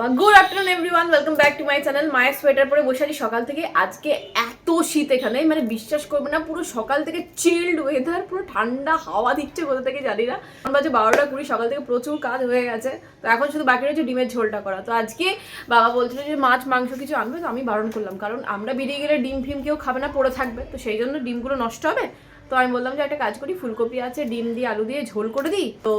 বাবা। Good afternoon everyone welcome back to my channel মায়ের sweater পরে বসে আছি সকাল থেকে। আজকে এত শীত এখানে মানে বিশ্বাস করবে না, পুরো সকাল থেকে চিল্ড ওয়েদার পুরো ঠান্ডা হাওয়া দিচ্ছে কোথা থেকে জানি না। এখন বাজে বারোটা কুড়ি, সকাল থেকে প্রচুর কাজ হয়ে গেছে। তো এখন শুধু বাকি রয়েছে ডিমের ঝোলটা করা। তো আজকে বাবা বলছিল যে মাছ, মাংস কিছু আনবে, তো আমি বারণ করলাম। কারণ আমরা বেরিয়ে গেলে ডিম ফিম কেউ খাবে না, পড়ে থাকবে। তো সেই জন্য ডিমগুলো নষ্ট হবে। তো আমি বললাম যে একটা কাজ করি, ফুলকপি আছে, ডিম দিয়ে আলু দিয়ে ঝোল করে দিই, তো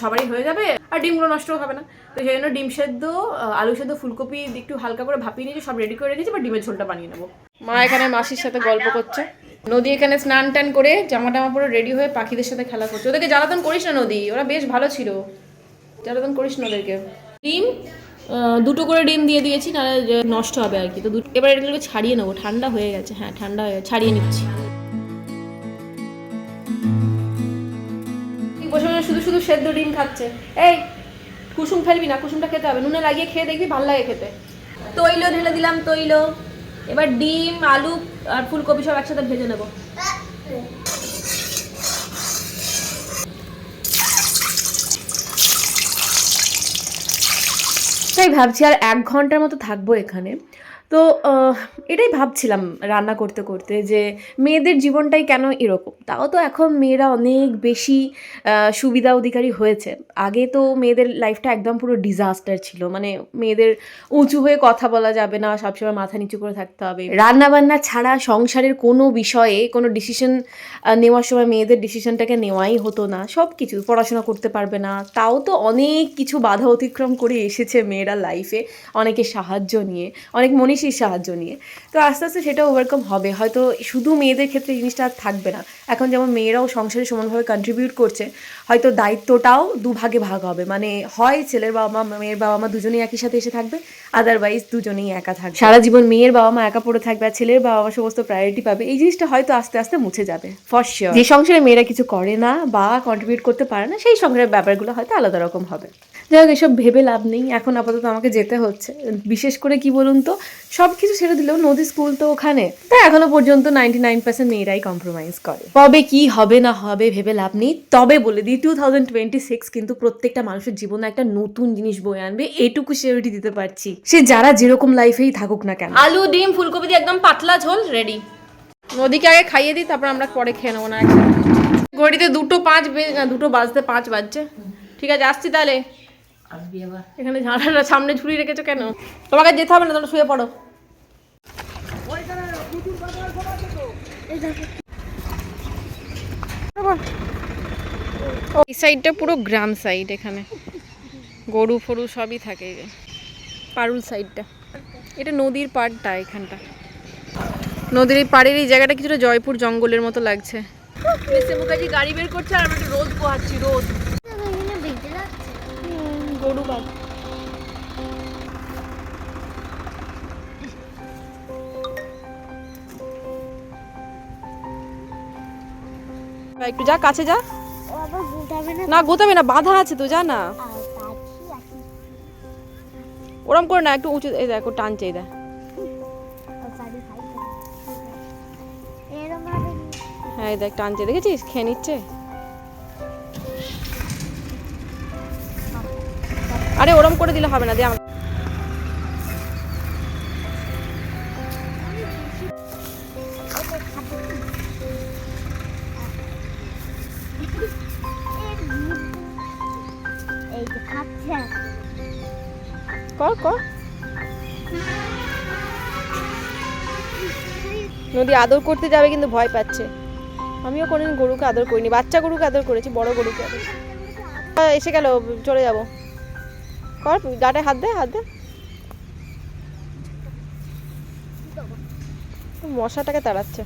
সবারই হয়ে যাবে আর ডিমগুলো নষ্টও হবে না। তো সেই জন্য ডিম সেদ্ধ আলু সেদ্ধ, ফুলকপি একটু হালকা করে ভাপিয়ে নিয়েছি, সব রেডি করে রেখেছি বা ডিমের ঝোলটা বানিয়ে নেব। মা এখানে মাসির সাথে গল্প করছে। নদী এখানে স্নান টান করে জামা টামা পরে রেডি হয়ে পাখিদের সাথে খেলা করছে। ওদেরকে জ্বালাতন করিস না নদী, ওরা বেশ ভালো ছিল। জ্বালাতন করিস না ওদেরকে। ডিম দুটো করে ডিম দিয়ে দিয়েছি, নাহলে নষ্ট হবে আর কি। তো এবার এগুলোকে ছাড়িয়ে নেব। ঠান্ডা হয়ে গেছে হ্যাঁ ঠান্ডা হয়ে ছাড়িয়ে নিচ্ছি। শুধু শুধু সেদ্ধ ডিম খাচ্ছে। এই, কুসুম ফেলবি না, কুসুমটা খেতে হবে। নুনে লাগিয়ে খেয়ে দেখবি, ভালো লাগে খেতে। তৈল ঢেলে দিলাম, তৈল। এবার ডিম, আলু আর ফুলকপি সব একসাথে ভেজে নেব। তাই ভাবছি আর এক ঘণ্টার মতো থাকব এখানে। তো এটাই ভাবছিলাম রান্না করতে করতে যে মেয়েদের জীবনটাই কেন এরকম? তাও তো এখন মেয়েরা অনেক বেশি সুবিধা অধিকারী হয়েছে। আগে তো মেয়েদের লাইফটা একদম পুরো ডিজাস্টার ছিল। মানে মেয়েদের উঁচু হয়ে কথা বলা যাবে না, সবসময় মাথা নিচু করে থাকতে হবে। রান্না বান্না ছাড়া সংসারের কোনো বিষয়ে কোনো ডিসিশন নেওয়ার সময় মেয়েদের ডিসিশনটাকে নেওয়াই হতো না। সব কিছু পড়াশোনা করতে পারবে না। তাও তো অনেক কিছু বাধা অতিক্রম করে এসেছে মেয়েরা লাইফে অনেকের সাহায্য নিয়ে। অনেক মনীষীর সাহায্য নিয়ে। তো আস্তে আস্তে সেটা ওভারকাম হবে। হয়তো শুধু মেয়েদের ক্ষেত্রে জিনিসটা আর থাকবে না। এখন যেমন মেয়েরাও সংসারে সমানভাবে কন্ট্রিবিউট করছে, হয়তো দায়িত্বটাও দুভাগে ভাগ হবে। মানে হয় ছেলের বাবা মা মেয়ের বাবা মা দুজনেই একই সাথে এসে থাকবে আদারওয়াইজ দুজনেই একা থাকবে। সারা জীবন মেয়ের বাবা মা একা পড়ে থাকবে আর ছেলের বাবা মা সমস্ত প্রায়োরিটি পাবে। এই জিনিসটা হয়তো আস্তে আস্তে মুছে যাবে ফর শিওর যে সংসারে মেয়েরা কিছু করে না বা কন্ট্রিবিউট করতে পারে না, সেই সংসারের ব্যাপারগুলো হয়তো আলাদা রকম হবে। যাই হোক এসব ভেবে লাভ নেই। এখন আপাতত আমাকে যেতে হচ্ছে। বিশেষ করে কি বলুন তো সব কিছু ছেড়ে দিলেও নদী স্কুল তো ওখানে। তাই এখনও পর্যন্ত নাইনটি নাইন পার্সেন্ট মেয়েরাই কম্প্রোমাইজ করে। কবে কি হবে না হবে ভেবে লাভ নেই। তবে বলে দিই টু থাউজেন্ড টোয়েন্টি সিক্স কিন্তু প্রত্যেকটা মানুষের জীবনে একটা নতুন জিনিস বয়ে আনবে। এটুকু সিওরিটি দিতে পারছি। সে যারা যেরকম লাইফেই থাকুক না কেন। আলু ডিম ফুলকপি দিয়ে একদম পাতলা ঝোল রেডি নদীকে আগে খাইয়ে দিই তারপর আমরা পরে খেয়ে নেব না একসাথে। ঘড়িতে দুটো পাঁচ বে- দুটো বাজতে পাঁচ বাজছে। ঠিক আছে আসছি তাহলে। আসবি আবার এখানে ঝাড়াটা সামনে ঝুড়ি রেখেছো কেন? তোমাকে যেতে হবে না তোমরা শুয়ে পড়ো। এই সাইডটা পুরো গ্রাম সাইড এখানে। গরু ফরু সবই থাকে পারুল সাইডটা। এটা নদীর পাড়টা এখানটা। নদীর এই পাড়ের এই জায়গাটা কিছুটা জয়পুর জঙ্গলের মতো লাগছে। মিস্টার মুখার্জি গাড়ি বের করছে আর আমি একটু রোদ পোহাচ্ছি রোদ। একটু যা কাছে যা। না গোতাবে না বাধা আছে তো যা না। ওরম করে না একটু উঁচু এই দেখো টানছে এই দেখ। হ্যাঁ এই দেখ টানছে দেখেছিস? খেয়ে নিচ্ছে। আরে ওরম করে দিলে হবে না দিয়ে কর কর নদী আদর করতে যাবে কিন্তু ভয় পাচ্ছে। আমিও কোনোদিন গরুকে আদর করিনি। বাচ্চা গরুকে আদর করেছি, বড় গরুকে আদর এসে গেল, চলে যাব। কর গাটায় হাত দে হাত দে। মশাটাকে তাড়াচ্ছে।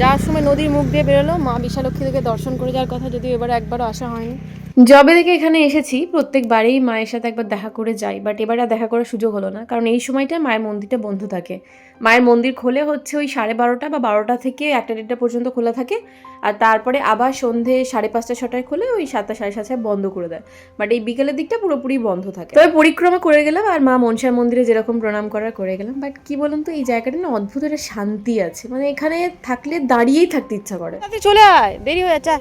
যাওয়ার সময় নদীর মুখ দিয়ে বেরোলো। মা বিশালক্ষী থেকে দর্শন করে যাওয়ার কথা, যদিও এবার একবারও আসা হয়নি। জবে থেকে এখানে এসেছি, প্রত্যেকবারেই মায়ের সাথে একবার দেখা করে যাই বাট এবার আর দেখা করার সুযোগ হলো না, কারণ এই সময়টা মায়ের মন্দিরটা বন্ধ থাকে। মায়ের মন্দির খোলে হচ্ছে ওই সাড়ে বারোটা বা বারোটা থেকে একটা দেড়টা পর্যন্ত খোলা থাকে, আর তারপরে আবার সন্ধে সাড়ে পাঁচটা, ছটায় খোলে ওই সাতটা, সাড়ে সাতটায় বন্ধ করে দেয়। বাট এই বিকেলের দিকটা পুরোপুরি বন্ধ থাকে। তবে পরিক্রমা করে গেলাম আর মা মনসার মন্দিরে যেরকম প্রণাম করার করে গেলাম বাট কি বলুন তো এই জায়গাটা না অদ্ভুত একটা শান্তি আছে। মানে এখানে থাকলে দাঁড়িয়েই থাকতে ইচ্ছা করে। চলে আয় দেরি হয়ে যা।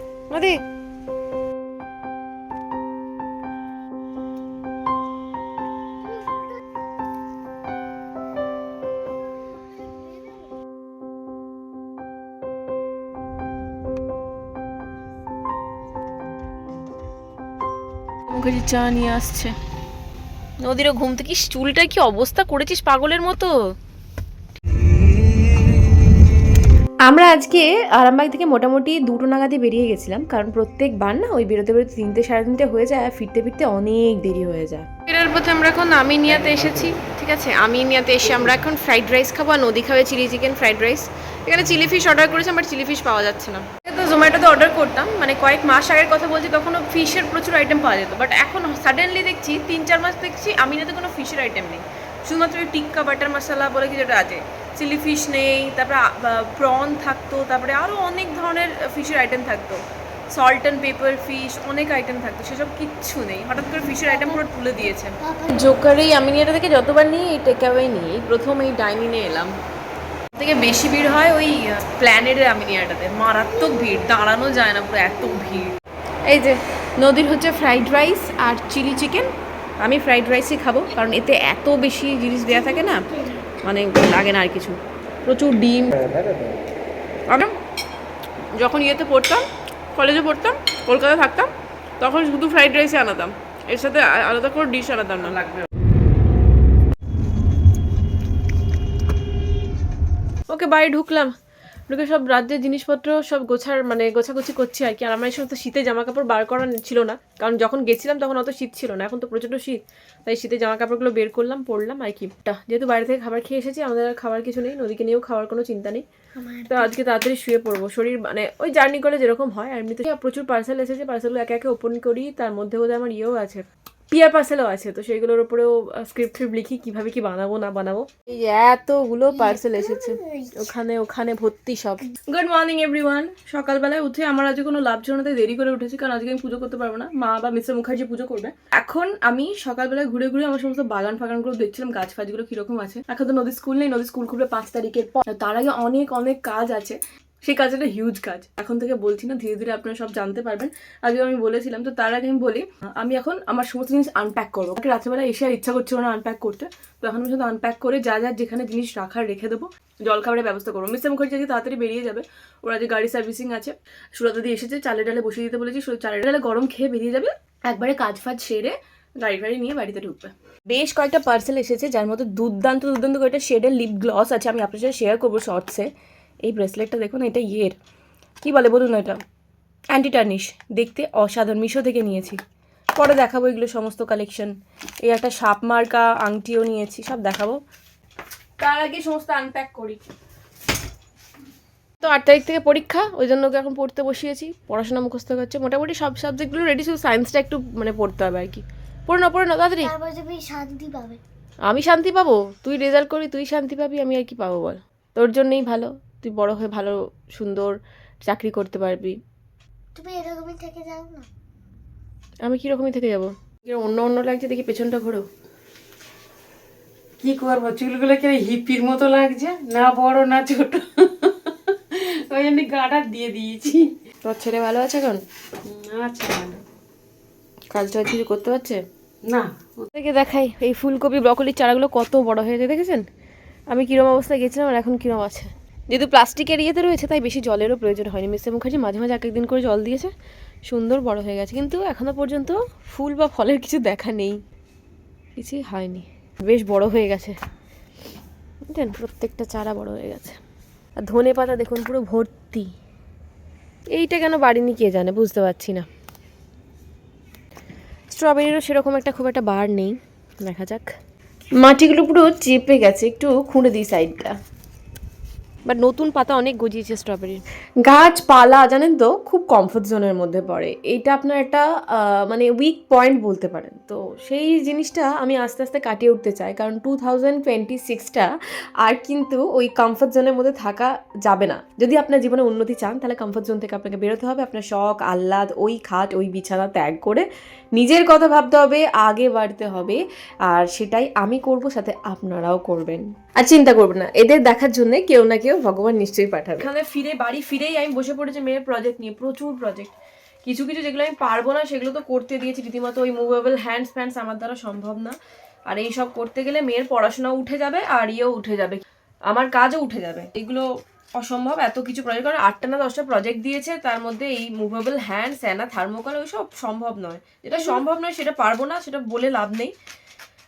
চা নিয়ে আসছে। নদীরও ঘুম থেকে ইস, চুলটার কি অবস্থা করেছিস পাগলের মতো? আমরা আজকে আরামবাগ থেকে মোটামুটি দুটো নাগাদে বেরিয়ে গেছিলাম কারণ প্রত্যেকবার না ওই বেরোতে বেরোতে তিনটে সাড়ে তিনটে হয়ে যায় আর ফিরতে ফিরতে অনেক দেরি হয়ে যায়। ফেরার পথে আমরা এখন আমিনিয়াতে এসেছি ঠিক আছে? আমিনিয়াতে এসে আমরা এখন ফ্রাইড রাইস খাব আর নদী খাবে চিলি চিকেন ফ্রাইড রাইস এখানে চিলি ফিশ অর্ডার করেছিলাম বাট চিলি ফিশ পাওয়া যাচ্ছে না। তো জোম্যাটোতে অর্ডার করতাম মানে কয়েক মাস আগের কথা বলছি তখনও ফিশের প্রচুর আইটেম পাওয়া যেত। বাট এখন সাডেনলি দেখছি তিন চার মাস দেখছি আমিনাতে কোনো ফিশের আইটেম নেই। শুধুমাত্র ওই টিক্কা বাটার মশলা বলে কিছু একটা আছে। চিলি ফিশ নেই তারপরে প্রন থাকতো তারপরে আরও অনেক ধরনের ফিশের আইটেম থাকতো। সল্ট অ্যান্ড পেপার ফিশ অনেক আইটেম থাকতো সেসব কিচ্ছু নেই। হঠাৎ করে ফিশের আইটেম পুরো তুলে দিয়েছে। জোকার এই আমিনিয়াটা থেকে যতবার নিই এই টেক অ্যাওয়ে নিই এই প্রথম এই ডাইনিংয়ে এলাম। থেকে বেশি ভিড় হয় ওই প্ল্যানেটের আমিনিয়াটাতে মারাত্মক ভিড় দাঁড়ানো যায় না পুরো এত ভিড়। এই যে নদীর হচ্ছে ফ্রাইড রাইস আর চিলি চিকেন আমি ফ্রাইড রাইসই খাব কারণ এতে এত বেশি জিনিস দেওয়া থাকে না মানে লাগে না আর কিছু। প্রচুর ডিম। আমি যখন ইয়েতে পড়তাম কলেজে পড়তাম কলকাতায় থাকতাম তখন শুধু ফ্রাইড রাইসই আনাতাম। এর সাথে আলাদা করে ডিশ আনাতাম না। লাগবে। ওকে বাড়ি ঢুকলাম। ঢুকে সব রাজ্যের জিনিসপত্র সব গোছার মানে গোছাগুছি করছি আর কি। আর আমার এই সমস্ত শীতে জামা কাপড় বার করা ছিল না। কারণ যখন গেছিলাম তখন অত শীত ছিল না। এখন তো প্রচণ্ড শীত। তাই শীতে জামা কাপড়গুলো বের করলাম পরলাম আর কি। যেহেতু বাইরে থেকে খাবার খেয়ে এসেছি আমাদের আর খাবার কিছু নেই। নদীকে নিয়েও খাওয়ার কোনো চিন্তা নেই। তো আজকে তাড়াতাড়ি শুয়ে পড়ব। শরীর মানে ওই জার্নি করে যেরকম হয়। আর এমনিতে প্রচুর পার্সেল এসেছে। পার্সেলগুলো একে একে ওপেন করি তার মধ্যে বোধহয় আমার ইয়েও আছে। পিয়ার পার্সেলও আছে, তো সেইগুলোর উপরেও স্ক্রিপ্ট ফ্রিপ্ট লিখি কীভাবে কি বানাবো, না বানাবো। এই এতগুলো পার্সেল এসেছে, ওখানে ওখানে ভর্তি সব। গুড মর্নিং এভরিওয়ান সকালবেলায় উঠে আমার আজকে কোনো লাভ ছিল দেরি করে উঠেছি, কারণ আজকে আমি পুজো করতে পারব না। মা বা মিস্টার মুখার্জি পুজো করবে। এখন আমি সকালবেলায় ঘুরে ঘুরে আমার সমস্ত বাগান ফাগানগুলো দেখছিলাম গাছ ফাছগুলো কীরকম আছে। এখন তো নদীর স্কুল নেই নদীর স্কুল খুলবে পাঁচ তারিখের পর। তার আগে অনেক অনেক কাজ আছে। সেই কাজটা হিউজ কাজ। এখন থেকে বলছি না, ধীরে ধীরে আপনারা সব জানতে পারবেন। আগে আমি বলেছিলাম, তো তার আগে আমি বলি, আমি এখন আমার সমস্ত জিনিস আনপ্যাক করব। রাত্রেবেলা এসে আর ইচ্ছা করছিল না আনপ্যাক করতে, তো এখন আমি শুধু আনপ্যাক করে যা যা যেখানে জিনিস রাখার রেখে দেবো জলখাবারের ব্যবস্থা করব। মিস্টার মুখার্জি আজকে তাড়াতাড়ি বেরিয়ে যাবে। ওরা যে গাড়ি সার্ভিসিং আছে। সুরাত দিয়ে এসেছে চালে ডালে বসিয়ে দিতে বলেছি। চালে ডালে গরম খেয়ে বেরিয়ে যাবে। একবারে কাজ ফাজ সেরে গাড়ি ফাড়ি নিয়ে বাড়িতে ঢুকবে। বেশ কয়েকটা পার্সেল এসেছে, যার মধ্যে দুর্দান্ত দুর্দান্ত কয়েকটা শেডের লিপ গ্লস আছে। আমি আপনার সাথে শেয়ার করব শর্টসে এই ব্রেসলেটটা দেখুন এটা ইয়ের। কি বলে বলুন এটা অ্যান্টি টার্নিশ দেখতে অসাধারণ মিশো থেকে নিয়েছি। পরে দেখাবো এগুলো সমস্ত কালেকশন এই একটা সাপ মার্কা আংটিও নিয়েছি সব দেখাবো। তার আগে সমস্ত আনপ্যাক করি। তো আট তারিখ থেকে পরীক্ষা ওই জন্য ওকে এখন পড়তে বসিয়েছি। পড়াশোনা মুখস্থ করছে। মোটামুটি সব সাবজেক্টগুলো রেডি শুধু সায়েন্সটা একটু মানে পড়তে হবে আর কি। পড়ে না পড়ে না তাড়াতাড়ি। শান্তি পাবে। আমি শান্তি পাবো? তুই রেজাল্ট করি তুই শান্তি পাবি আমি আর কি পাবো বল? তোর জন্যই ভালো। তুই বড় হয়ে ভালো সুন্দর চাকরি করতে পারবি। তুমি এরকমই থেকে যাও না। আমি কীরকমই থেকে যাব? কীরকম অন্য অন্য লাগছে দেখি পেছনটা ঘোরো। কি করব? চুলগুলো কি হিপির মতো লাগছে? না বড় না ছোট। ওই জন্য গাটা দিয়ে দিয়েছি। তোর ছেলে ভালো আছে এখন? আচ্ছা ভালো। কাজ টাজ কিছু করতে পারছে? না। থেকে দেখাই এই ফুলকপি ব্রকলির চারাগুলো কত বড় হয়েছে দেখেছেন? আমি কিরম অবস্থায় গেছিলাম আর এখন কিরম আছে? যেহেতু প্লাস্টিকের ইয়েতে রয়েছে, তাই বেশি জলেরও প্রয়োজন হয়নি। মিস্টার মুখার্জি, মাঝে মাঝে এক একদিন করে জল দিয়েছে। সুন্দর বড় হয়ে গেছে। কিন্তু এখনও পর্যন্ত ফুল বা ফলের কিছু দেখা নেই। কিছুই হয়নি। বেশ বড় হয়ে গেছে। বুঝলেন? প্রত্যেকটা চারা বড় হয়ে গেছে। আর ধনে পাতা দেখুন, পুরো ভর্তি। এইটা কেন বাড়িনি কে জানে? বুঝতে পারছি না। স্ট্রবেরিরও সেরকম একটা খুব একটা বার নেই। দেখা যাক। মাটিগুলো পুরো চেপে গেছে। একটু খুঁড়ে দিই সাইডটা বাট নতুন পাতা অনেক গজিয়েছে স্ট্রবেরির গাছপালা জানেন তো, খুব কমফোর্ট জোনের মধ্যে পড়ে। এইটা আপনার একটা মানে উইক পয়েন্ট বলতে পারেন। তো সেই জিনিসটা আমি আস্তে আস্তে কাটিয়ে উঠতে চাই। কারণ টু থাউজেন্ড টোয়েন্টি সিক্সটা আর কিন্তু ওই কমফোর্ট জোনের মধ্যে থাকা যাবে না। যদি আপনার জীবনে উন্নতি চান, তাহলে কমফোর্ট জোন থেকে আপনাকে বেরোতে হবে। আপনার শখ, আহ্লাদ, ওই খাট, ওই বিছানা ত্যাগ করে নিজের কথা ভাবতে হবে, আগে বাড়তে হবে। আর সেটাই আমি করব, সাথে আপনারাও করবেন। আর চিন্তা করবেন না, এদের দেখার জন্য কেউ না কেউ ভগবান নিশ্চয়ই পাঠাবে। এখানে ফিরে বাড়ি ফিরেই আমি বসে পড়েছি মেয়ের প্রজেক্ট নিয়ে প্রচুর প্রজেক্ট কিছু কিছু যেগুলো আমি পারব না সেগুলো তো করতে দিয়েছি। রীতিমতো ওই মুভেবল হ্যান্ডস ফ্যান্ডস আমার দ্বারা সম্ভব না। আর এই সব করতে গেলে মেয়ের পড়াশোনাও উঠে যাবে আর ইয়েও উঠে যাবে। আমার কাজও উঠে যাবে। এগুলো অসম্ভব এত কিছু প্রজেক্ট কারণ আটটা না দশটা প্রজেক্ট দিয়েছে তার মধ্যে এই মুভেবল হ্যান্ড স্যানা থার্মোকল ওইসব সম্ভব নয়। যেটা সম্ভব নয় সেটা পারব না সেটা বলে লাভ নেই।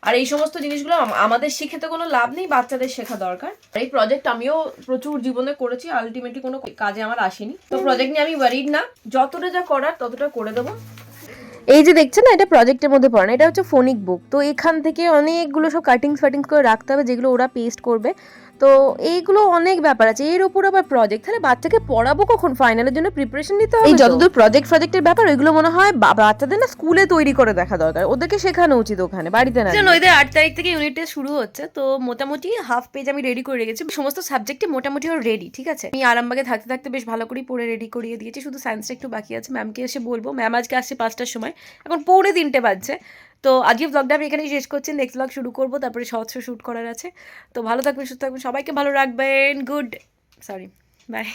আর এই সমস্ত জিনিসগুলো আমাদের শিখে তো কোনো লাভ নেই, বাচ্চাদের শেখা দরকার। এই প্রজেক্ট আমিও প্রচুর জীবনে করেছি আলটিমেটলি কোনো কাজে আমার আসেনি। তো প্রজেক্ট নিয়ে আমি ওয়ারিড না। যতটা যা করার, ততটা করে দেবো। এই যে দেখছেন না এটা প্রজেক্টের মধ্যে পড়ে না এটা হচ্ছে ফোনিক বুক তো এখান থেকে অনেকগুলো সব কাটিংস ফাটিংস করে রাখতে হবে যেগুলো ওরা পেস্ট করবে। তো এইগুলো অনেক ব্যাপার আছে এর উপর আবার প্রজেক্ট তাহলে বাচ্চাকে পড়াবো কখন? ফাইনালের জন্য প্রিপারেশন নিতে হবে এই যতদূর প্রজেক্ট প্রজেক্টের ব্যাপার ওইগুলো মনে হয় বা- বাচ্চাদের না স্কুলে তৈরি করে দেখা দরকার। ওদেরকে শেখানো উচিত ওখানে বাড়িতে না। নইদের আট তারিখ থেকে ইউনিট টেস্ট শুরু হচ্ছে তো মোটামুটি হাফ পেজ আমি রেডি করে রেখেছি। সমস্ত সাবজেক্টে মোটামুটি ওর রেডি ঠিক আছে? আমি আরামবাগে থাকতে থাকতে বেশ ভালো করেই পড়ে রেডি করিয়ে দিয়েছি শুধু সায়েন্সটা একটু বাকি আছে। ম্যামকে এসে বলব ম্যাম আজকে আসছে পাঁচটার সময়। এখন পৌনে তিনটে বাজছে। তো আজকে ব্লগটা আমি এখানেই শেষ করছি। নেক্সট ব্লগ শুরু করব, তারপরে সহজ শ্যুট করার আছে। তো ভালো থাকবেন, সুস্থ থাকবেন, সবাইকে ভালো রাখবেন। Good sorry bye